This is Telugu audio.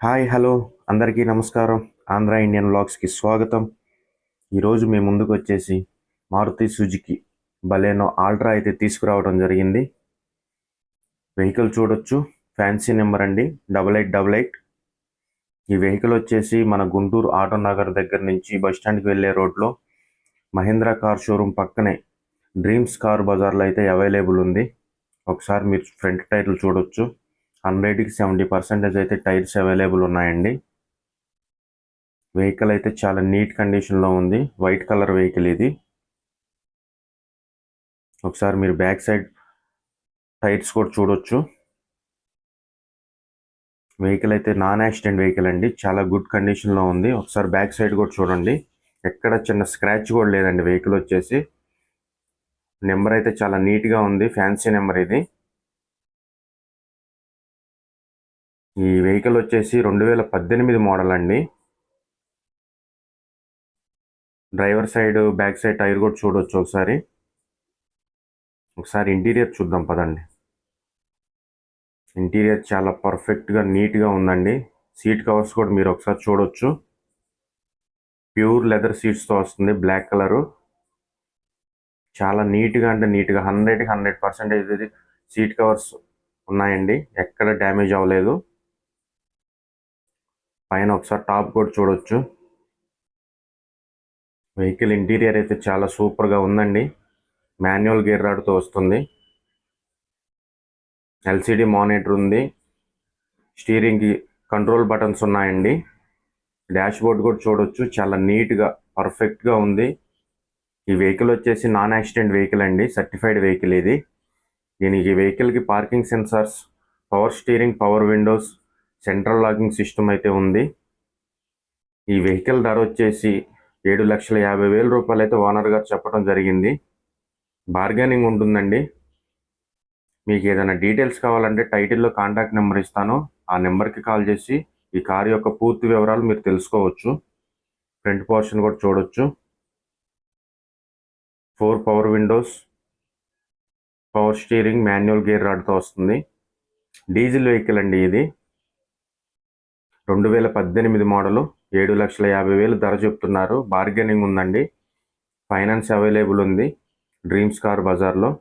Hi hello. అందరికీ నమస్కారం. ఆంధ్ర ఇండియన్ వ్లాగ్స్కి స్వాగతం. ఈరోజు మీ ముందుకు వచ్చేసి మారుతి సుజుకి బలేనో ఆల్ట్రా అయితే తీసుకురావడం జరిగింది. వెహికల్ చూడొచ్చు. ఫ్యాన్సీ నెంబర్ అండి. Double eight double eight. ఈ వెహికల్ వచ్చేసి మన గుంటూరు ఆటో నగర్ దగ్గర నుంచి బస్ స్టాండ్కి వెళ్ళే రోడ్లో మహేంద్ర కార్ షోరూమ్ పక్కనే డ్రీమ్స్ కార్ బజార్లో అయితే అవైలబుల్ ఉంది. ఒకసారి మీరు ఫ్రంట్ టైర్లు చూడొచ్చు. హండ్రెడ్కి సెవెంటీ పర్సెంటేజ్ అయితే టైర్స్ అవైలబుల్ ఉన్నాయండి. వెహికల్ అయితే చాలా నీట్ కండిషన్లో ఉంది. వైట్ కలర్ వెహికల్ ఇది. ఒకసారి మీరు బ్యాక్ సైడ్ టైర్స్ కూడా చూడొచ్చు. వెహికల్ అయితే నాన్ యాక్సిడెంట్ వెహికల్ అండి. చాలా గుడ్ కండిషన్లో ఉంది. ఒకసారి బ్యాక్ సైడ్ కూడా చూడండి. ఎక్కడ చిన్న స్క్రాచ్ కూడా లేదండి వెహికల్ వచ్చేసి. నెంబర్ అయితే చాలా నీట్గా ఉంది. ఫ్యాన్సీ నెంబర్ ఇది. ఈ వెహికల్ వచ్చేసి రెండు వేల పద్దెనిమిది మోడల్ అండి. Driver side back side tyre కూడా చూడవచ్చు ఒకసారి. ఒకసారి ఇంటీరియర్ చూద్దాం పదండి. ఇంటీరియర్ చాలా పర్ఫెక్ట్గా నీట్గా ఉందండి. సీట్ కవర్స్ కూడా మీరు ఒకసారి చూడవచ్చు ప్యూర్ లెదర్ సీట్స్తో వస్తుంది బ్లాక్ కలరు. చాలా నీట్గా అంటే నీట్గా హండ్రెడ్కి హండ్రెడ్ పర్సెంటేజ్ సీట్ కవర్స్ ఉన్నాయండి. ఎక్కడ డ్యామేజ్ అవ్వలేదు. పైన ఒకసారి టాప్ కూడా చూడొచ్చు. వెహికల్ ఇంటీరియర్ అయితే చాలా సూపర్గా ఉందండి. మాన్యువల్ గేర్ రాడ్తో వస్తుంది. ఎల్సిడి మానిటర్ ఉంది. స్టీరింగ్కి కంట్రోల్ బటన్స్ ఉన్నాయండి. డాష్ బోర్డ్ కూడా చూడొచ్చు. చాలా నీట్గా పర్ఫెక్ట్గా ఉంది. ఈ వెహికల్ వచ్చేసి నాన్ యాక్సిడెంట్ వెహికల్ అండి. సర్టిఫైడ్ వెహికల్ ఇది. దీనికి వెహికల్కి parking sensors power steering power windows central locking system అయితే ఉంది. ఈ వెహికల్ ధర వచ్చేసి ఏడు లక్షల యాభై వేల రూపాయలు అయితే ఓనర్ గారు చెప్పడం జరిగింది. బార్గెనింగ్ ఉంటుందండి. మీకు ఏదైనా డీటెయిల్స్ కావాలంటే టైటిల్లో కాంటాక్ట్ నెంబర్ ఇస్తాను. ఆ నెంబర్కి కాల్ చేసి ఈ కారు యొక్క పూర్తి వివరాలు మీరు తెలుసుకోవచ్చు. ఫ్రంట్ పోర్షన్ కూడా చూడొచ్చు. Four power windows power steering manual gear రాడ్తో వస్తుంది. డీజిల్ వెహికల్ అండి ఇది. రెండు వేల పద్దెనిమిది మోడలు ఏడు లక్షల యాభై వేలు ధర చెప్తున్నారు. బార్గెనింగ్ ఉందండి. ఫైనాన్స్ అవైలబుల్ ఉంది. డ్రీమ్స్ కార్ బజార్లో.